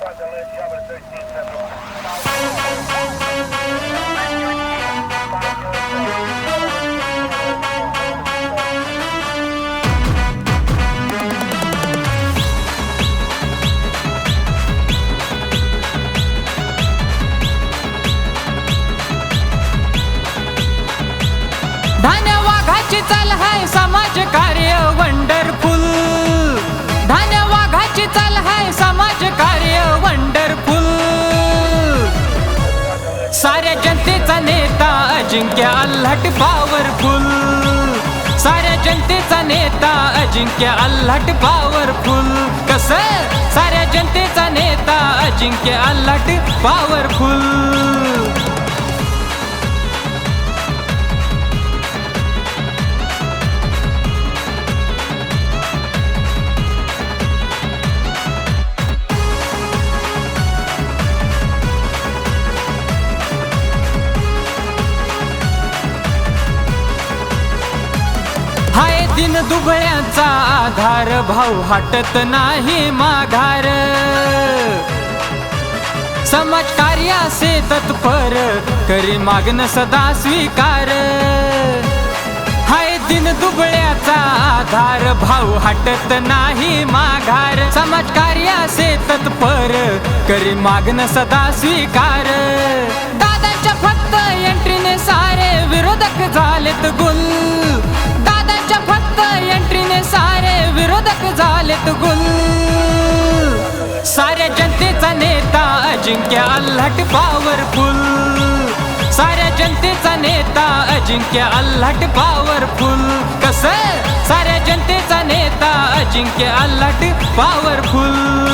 Roger, Liz, Yama 13 Central. Ajinkya Alhat powerful साऱ्या जनतेचा नेता अजिंक्य अल्हट पॉवरफुल कस? साऱ्या जनतेचा नेता अजिंक्य अल्हट पॉवरफुल दिन दुबळ्याचा आधार भाऊ हटत नाही माघार. समाज कार्यासे तत्पर करी मागण सदा स्वीकार. हाय दिन दुबळ्याचा आधार भाऊ हटत नाही माघार. समाज कार्यासे तत्पर करी मागण सदा स्वीकार. दादाच्या फक्त एंट्रीने सारे विरोधक झालेत सारे विरोधक झालेत गुल. साऱ्या जनतेचा नेता अजिंक्य अल्हट पॉवरफुल साऱ्या जनतेचा नेता अजिंक्य अल्हट पॉवरफुल कस? साऱ्या जनतेचा नेता अजिंक्य अल्हट पॉवरफुल